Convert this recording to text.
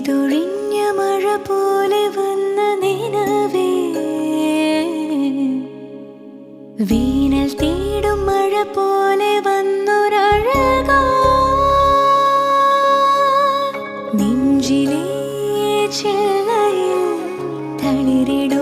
പെയ്തൊഴിഞ്ഞ മഴ പോലെ വന്ന നിലവേ. വീണൽ തേടും മഴ പോലെ വന്നൊരഴക. നെഞ്ചിലേ ചെല്ലയിൽ തളിരിടും